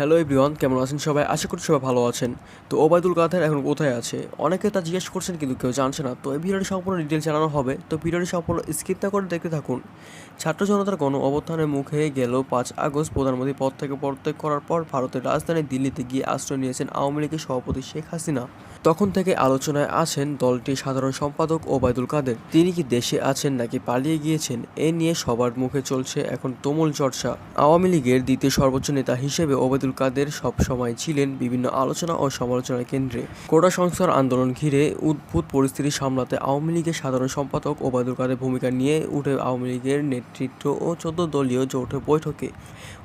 Hello everyone কেমন আছেন সবাই? আশা করি সবাই ভালো আছেন। তো ওবায়দুল কাদের এখন কোথায় আছে? অনেকে তা জিজ্ঞেস করছেন কিন্তু কেউ জানছে না। তো এই ভিডিওটি সম্পূর্ণ ডিটেল জানানো হবে। তো ভিডিওটি সম্পূর্ণ স্কিপ না করে দেখতে থাকুন। ছাত্র জনতার গণ অবস্থানের মুখে গেল পাঁচ আগস্ট প্রধানমন্ত্রী পদ থেকে পদত্যাগ করার পর ভারতের রাজধানী দিল্লিতে গিয়ে আশ্রয় নিয়েছেন আওয়ামী লীগের সভাপতি শেখ হাসিনা। তখন থেকে আলোচনায় আছেন দলটির সাধারণ সম্পাদক ওবায়দুল কাদের। তিনি কি দেশে আছেন নাকি পালিয়ে গিয়েছেন, এ নিয়ে সবার মুখে চলছে এখন তুমুল চর্চা। আওয়ামী লীগের দ্বিতীয় সর্বোচ্চ নেতা হিসেবে ওবায়দুল কাদের সবসময় ছিলেন বিভিন্ন আলোচনা ও সমালোচনার কেন্দ্রে। কোটা সংস্কার আন্দোলন ঘিরে উদ্ভুত পরিস্থিতি সামলাতে আওয়ামী লীগের সাধারণ সম্পাদক ওবায়দুল কাদের ভূমিকা নিয়ে উঠে আওয়ামী লীগের নেতৃত্ব ও চোদ্দ দলীয় যৌথ বৈঠকে।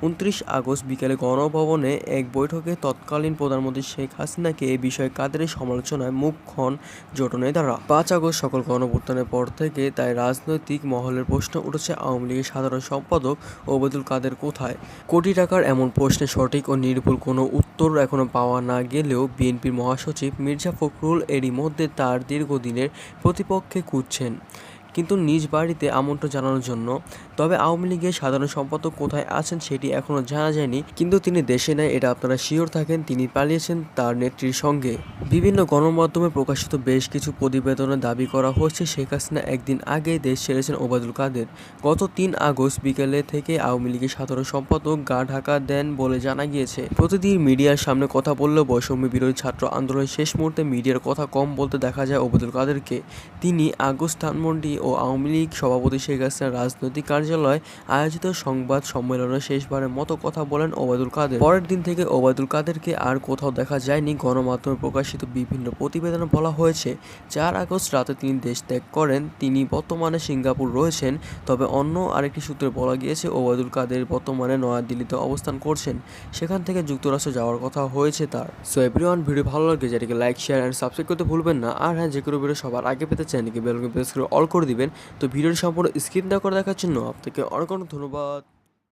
উনত্রিশ আগস্ট বিকেলে গণভবনে এক বৈঠকে তৎকালীন প্রধানমন্ত্রী শেখ হাসিনাকে এ বিষয়ে কাদের সমালোচনায় মুখ খন জোট দ্বারা। পাঁচ আগস্ট সকল গণভুত্থানের পর থেকে তাই রাজনৈতিক মহলের প্রশ্ন উঠেছে আওয়ামী লীগের সাধারণ সম্পাদক ওবেদুল কাদের কোথায়? কোটি টাকার এমন প্রশ্নে সঠিক ও নির্ভুল কোনো উত্তর এখনও পাওয়া না গেলেও বিএনপির মহাসচিব মির্জা ফখরুল এরই মধ্যে তার দীর্ঘদিনের প্রতিপক্ষে খুঁজছেন। কিন্তু নিজ বাড়িতে আমন্ত্রণ জানানোর জন্য। তবে আওয়ামী লীগের সাধারণ সম্পাদক কোথায় আছেন সেটি এখনও জানা যায়নি, কিন্তু তিনি দেশে নেয় এটা আপনারা শিওর থাকেন, তিনি পালিয়েছেন তার নেত্রীর সঙ্গে। বিভিন্ন গণমাধ্যমে প্রকাশিত বেশ কিছু প্রতিবেদনে দাবি করা হচ্ছে শেখ হাসিনা একদিন আগে দেশ ছেড়েছেন ওবায়দুল কাদের। গত তিন আগস্ট বিকেলে থেকে আওয়ামী লীগের সাধারণ সম্পাদক গা ঢাকা দেন বলে জানা গিয়েছে। প্রতিদিন মিডিয়ার সামনে কথা বললেও বৈষম্য বিরোধী ছাত্র আন্দোলনের শেষ মুহূর্তে মিডিয়ার কথা কম বলতে দেখা যায় ওবায়দুল কাদেরকে। তিনি আগস্ট ধানমন্ডি ও আওয়ামী লীগ সভাপতি শেখ হাসিনার রাজনৈতিক কার্যালয় আয়োজিত সংবাদ সম্মেলনে শেষবারের মতো কথা বলেন ওবায়দুল কাদের। পরের দিন থেকে ওবায়দুল কাদেরকে আর কোথাও দেখা যায়নি। গণমাধ্যমে প্রকাশিত বিভিন্ন প্রতিবেদনে বলা হয়েছে, চার আগস্ট রাতে তিনি দেশ ত্যাগ করেন। তিনি বর্তমানে সিঙ্গাপুর রয়েছেন, তবে অন্য আরেকটি সূত্রে বলা গিয়েছে, ওবায়দুল কাদের বর্তমানে নয়াদিল্লিতে অবস্থান করছেন। সেখান থেকে যুক্তরাষ্ট্র যাওয়ার কথা হয়েছে তার। সো এভরিওয়ান, ভিডিও ভালো লাগে যেটাকে লাইক, শেয়ার অ্যান্ড সাবস্ক্রাইব করতে ভুলবেন না। আর হ্যাঁ যে কোনো ভিডিও সবার আগে পেতে চ্যানেলকে বেলকে প্রেস করে অল করে দিবেন। তো ভিডিওটি সম্পূর্ণ স্ক্রিন দেওয়া করে দেখার জন্য আপনাকে অনেক অনেক ধন্যবাদ।